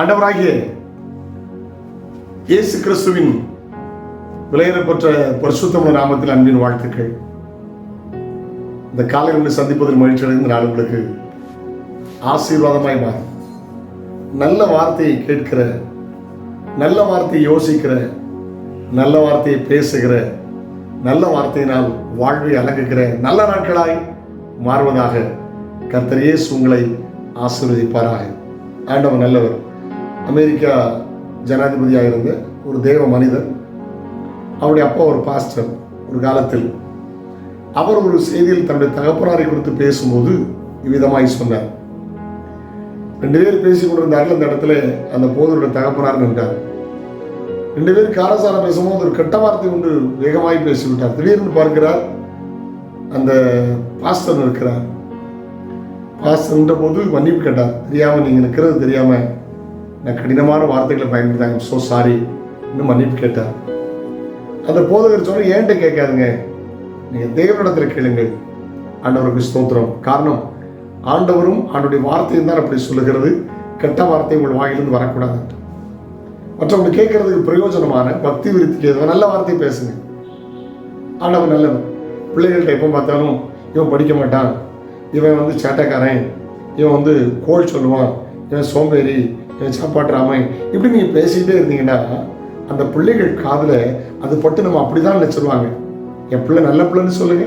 ஆண்டவராகிய இயேசு கிறிஸ்துவின் விலையேறப்பட்ட பரிசுத்தமுள்ள நாமத்தில் அன்பின் வாழ்த்துக்கள். இந்த காலை ஒன்று சந்திப்பதில் மகிழ்ச்சி அடைந்த நான் உங்களுக்கு ஆசீர்வாதமாய் மாறும். நல்ல வார்த்தையை கேட்கிற நல்ல வார்த்தையை யோசிக்கிற நல்ல வார்த்தையை பேசுகிற நல்ல வார்த்தையினால் வாழ்வை அலங்குகிற நல்ல நாட்களாய் மாறுவதாக கர்த்தர் இயேசு உங்களை ஆசீர்வதிப்பாராக. ஆண்டவர் நல்லவர். அமெரிக்கா ஜனாதிபதியாக இருந்த ஒரு தேவ மனிதர் அவருடைய அப்பா ஒரு பாஸ்டர் ஒரு காலத்தில். அவர் ஒரு செய்தியில் தன்னுடைய தகப்பனாரை குறித்து பேசும்போது இவ்விதமாய் சொன்னார். ரெண்டு பேர் பேசி கொண்டிருந்தார்கள் அந்த இடத்துல அந்த போதருடைய தகப்பனார் நின்றார். ரெண்டு பேர் காரசார பேசும்போது ஒரு கெட்ட வார்த்தை கொண்டு வேகமாய் பேசிவிட்டார். திடீர்னு பார்க்கிறார் அந்த பாஸ்டர் இருக்கிறார் பாஸ்டர்ன்ற போது மன்னிப்பு கேட்டார். தெரியாமல் நீங்க நிற்கிறது தெரியாமல் நான் கடினமான வார்த்தைகளை பயன்படுத்தாங்க ஸோ சாரி இன்னும் மன்னிப்பு கேட்டார். அந்த போதகர் சொன்ன ஏன்ட்ட கேட்காதுங்க. நீங்கள் தேவனிடத்தில் கேளுங்கள். ஆண்டவருக்கு ஸ்தோத்திரம். காரணம் ஆண்டவரும் ஆண்டுடைய வார்த்தையும் தான் அப்படி சொல்லுகிறது. கெட்ட வார்த்தை உங்கள் வாயிலிருந்து வரக்கூடாது. மற்றவங்க கேட்கறதுக்கு பிரயோஜனமான பக்தி விருத்திக்கு ஏதோ நல்ல வார்த்தை பேசுங்க. ஆண்டவன் நல்லவன் பிள்ளைகள்கிட்ட எப்போ பார்த்தாலும் இவன் படிக்க மாட்டான். இவன் வந்து சேட்டைக்காரன். இவன் வந்து கோல் சொல்லுவான். இவன் சோம்பேறி சாப்பாட்டு ராமை இப்படி நீங்கள் பேசிக்கிட்டே இருந்தீங்கன்னா அந்த பிள்ளைகள் காதில் அது பட்டு நம்ம அப்படி தான் நினச்சிருவாங்க என் பிள்ளை நல்ல பிள்ளைன்னு சொல்லுங்க.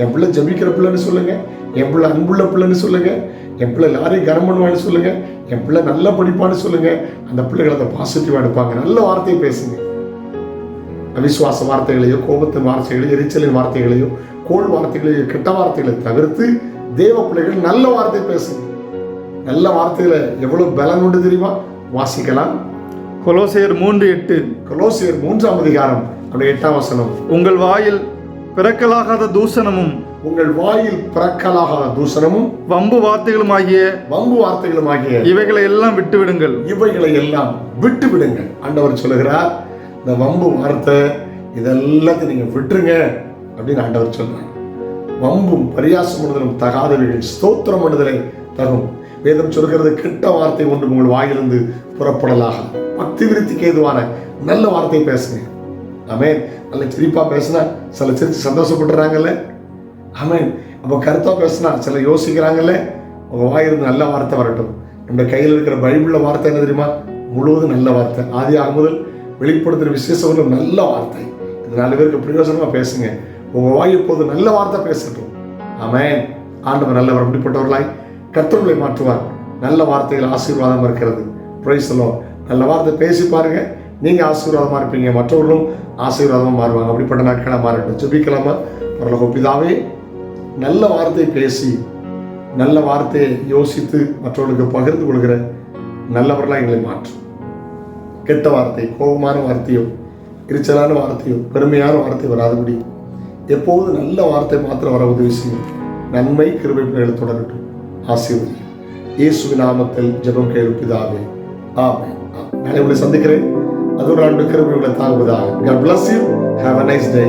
என் பிள்ளை ஜபிக்கிற பிள்ளைன்னு சொல்லுங்க. என் பிள்ளை அன்புள்ள பிள்ளைன்னு சொல்லுங்க. என் பிள்ளை லாரி கரம் பண்ணுவான்னு சொல்லுங்க. என் பிள்ளை நல்ல படிப்பான்னு சொல்லுங்க. அந்த பிள்ளைகள் அதை பாசிட்டிவாக எடுப்பாங்க. நல்ல வார்த்தையை பேசுங்க. அவிசுவாச வார்த்தைகளையோ கோபத்தின் வார்த்தைகளையோ எரிச்சலின் வார்த்தைகளையோ கோல் வார்த்தைகளையோ கெட்ட வார்த்தைகளை தவிர்த்து தேவ பிள்ளைகள் நல்ல வார்த்தை பேசுங்க. நல்ல வார்த்தைகளை எவ்வளவு பலன் உண்டு தெரியுமா? வாசிக்கலாம். கொலோசையர் மூன்று எட்டு. கொலோசியர் மூன்றாம் அதிகாரம் அப்படி எட்டாம் வசனம். உங்கள் வாயில் பிறக்கலாகாத தூசணமும் உங்கள் வாயில் பிறக்கலாகாத தூசணமும் வம்பு வார்த்தைகளுமாகிய வம்பு வார்த்தைகளும் ஆகிய இவைகளை எல்லாம் விட்டுவிடுங்கள். இவைகளை எல்லாம் விட்டு விடுங்கள் ஆண்டவர் சொல்லுகிறார் இந்த வம்பு வார்த்தை இதெல்லாத்தையும் நீங்க விட்டுருங்க அப்படின்னு ஆண்டவர் சொல்றார். வம்பும் பரியாசமுடுதலும் தகாதவைகள் ஸ்தோத்திரம் பண்ணுதலை தகும் வேதம் சொல்கிறது கெட்ட வார்த்தை ஒன்று உங்கள் வாயிலிருந்து புறப்படலாக. பக்தி விருத்திக்கு ஏதுவான நல்ல வார்த்தை பேசுங்க. ஆமென். நல்ல சிரிப்பா பேசுனா சில சிரிச்சு சந்தோஷப்படுறாங்கல்ல ஆமென். அப்போ கருத்தா பேசுனா சில யோசிக்கிறாங்கல்ல? உங்க வாயிலிருந்து நல்ல வார்த்தை வரட்டும். நம்ம கையில் இருக்கிற பைபிளில் வார்த்தை என்ன தெரியுமா? முழுவதும் நல்ல வார்த்தை. ஆதி ஆகும் முதல் வெளிப்படுத்துகிற விசேஷம் நல்ல வார்த்தை. இது நாலு பேருக்கு பிரயோஜனமா பேசுங்க. உங்க வாய் இப்போது நல்ல வார்த்தை பேசட்டும். ஆமென். ஆண்டவர் நல்லவர் அப்படிப்பட்டவர்களாய். கர்த்தர்களை மாற்றுவார். நல்ல வார்த்தைகள் ஆசீர்வாதம் இருக்கிறது. பிரைசலோ நல்ல வார்த்தை பேசி பாருங்க. நீங்க ஆசீர்வாதமா இருப்பீங்க. மற்றவர்களும் ஆசீர்வாதமா மாறுவாங்க. அப்படிப்பட்ட நாட்களாக மாறட்டும். ஜெபிக்கலாமா? பரலோக பிதாவே நல்ல வார்த்தை பேசி நல்ல வார்த்தையை யோசித்து மற்றவர்களுக்கு பகிர்ந்து கொள்கிற நல்லவர்களாக எங்களை மாற்றும் கெட்ட வார்த்தை கோபமான வார்த்தையோ எரிச்சலான வார்த்தையோ பெருமையான வார்த்தை வராதபடி எப்போது நல்ல வார்த்தை மாத்திரம் வர உதவி செய்யும். நன்மை கிருபை பிள்ளைகள் தொடரட்டும். ஆசீர்வதி இயேசுவின் நாமத்தில் ஜெபம் கேள்விதாவே ஆமே நான் உங்களை சந்திக்கிறேன். அது ஒரு ஆண்டு கிருபை உங்களை தாங்குவதாக God bless you. Have a nice day.